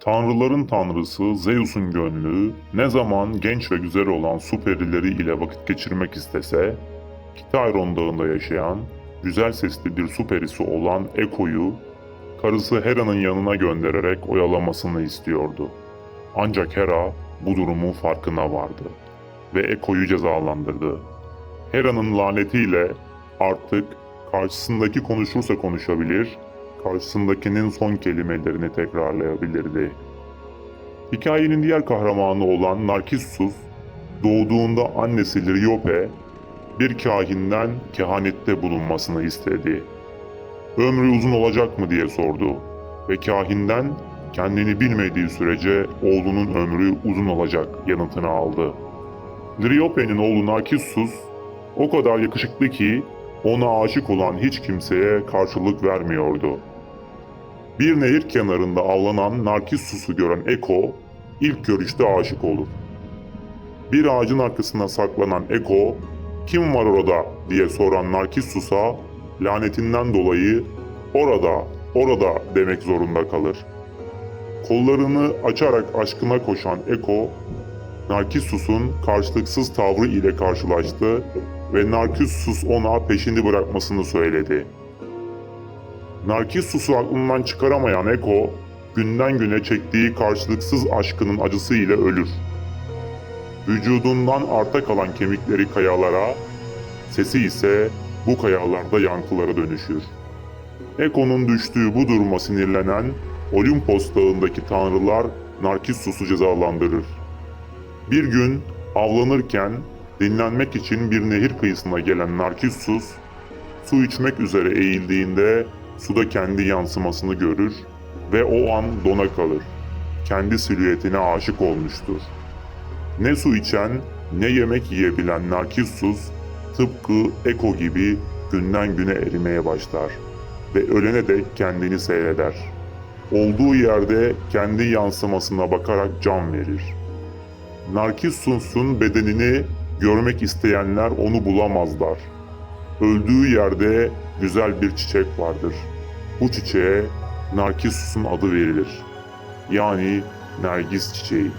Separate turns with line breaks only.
Tanrıların tanrısı Zeus'un gönlü ne zaman genç ve güzel olan su perileri ile vakit geçirmek istese, Kitayron dağında yaşayan güzel sesli bir su perisi olan Eko'yu karısı Hera'nın yanına göndererek oyalamasını istiyordu. Ancak Hera bu durumun farkına vardı ve Eko'yu cezalandırdı. Hera'nın lanetiyle artık karşısındaki konuşursa konuşabilir, karşısındakinin son kelimelerini tekrarlayabilirdi. Hikayenin diğer kahramanı olan Narkissus, doğduğunda annesi Liriope, bir kahinden kehanette bulunmasını istedi. Ömrü uzun olacak mı diye sordu ve kahinden kendini bilmediği sürece oğlunun ömrü uzun olacak yanıtını aldı. Liriope'nin oğlu Narkissus o kadar yakışıklı ki ona aşık olan hiç kimseye karşılık vermiyordu. Bir nehir kenarında avlanan Narkissus'u gören Eko ilk görüşte aşık olur. Bir ağacın arkasına saklanan Eko, kim var orada diye soran Narkissus'a lanetinden dolayı orada, orada demek zorunda kalır. Kollarını açarak aşkına koşan Eko, Narkissus'un karşılıksız tavrı ile karşılaştı ve Narkissus ona peşini bırakmasını söyledi. Narkissus'u aklından çıkaramayan Eko, günden güne çektiği karşılıksız aşkının acısıyla ölür. Vücudundan arta kalan kemikleri kayalara, sesi ise bu kayalarda yankılara dönüşür. Eko'nun düştüğü bu duruma sinirlenen Olimpos dağındaki tanrılar Narkissus'u cezalandırır. Bir gün avlanırken dinlenmek için bir nehir kıyısına gelen Narkissus, su içmek üzere eğildiğinde suda kendi yansımasını görür ve o an dona kalır. Kendi silüetine aşık olmuştur. Ne su içen ne yemek yiyebilen Narkissus tıpkı Eko gibi günden güne erimeye başlar ve ölene dek kendini seyreder. Olduğu yerde kendi yansımasına bakarak can verir. Narkissus'un bedenini görmek isteyenler onu bulamazlar. Öldüğü yerde güzel bir çiçek vardır. Bu çiçeğe Narkissus'un adı verilir. Yani Nergis çiçeği.